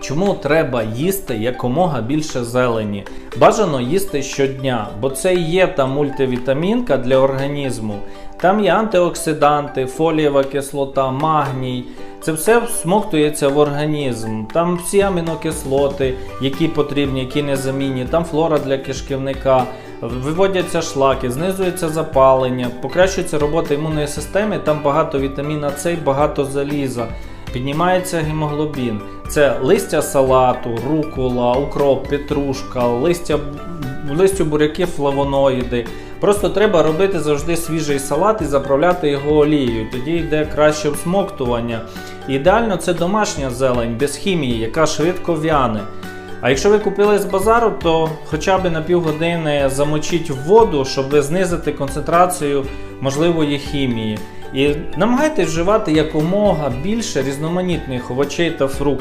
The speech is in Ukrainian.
Чому треба їсти якомога більше зелені? Бажано їсти щодня, бо це і є та мультивітамінка для організму. Там є антиоксиданти, фолієва кислота, магній. Це все всмоктується в організм. Там всі амінокислоти, які потрібні, які незамінні, там флора для кишківника, виводяться шлаки, знизується запалення, покращується робота імунної системи, там багато вітаміна С і багато заліза. Піднімається гемоглобін. Це листя салату, рукола, укроп, петрушка, листя, листю буряки, флавоноїди. Просто треба робити завжди свіжий салат і заправляти його олією. Тоді йде краще всмоктування. Ідеально це домашня зелень без хімії, яка швидко в'яне. А якщо ви купили з базару, то хоча б на півгодини замочіть в воду, щоб знизити концентрацію можливої хімії. І намагайтесь вживати якомога більше різноманітних овочей та фруктів.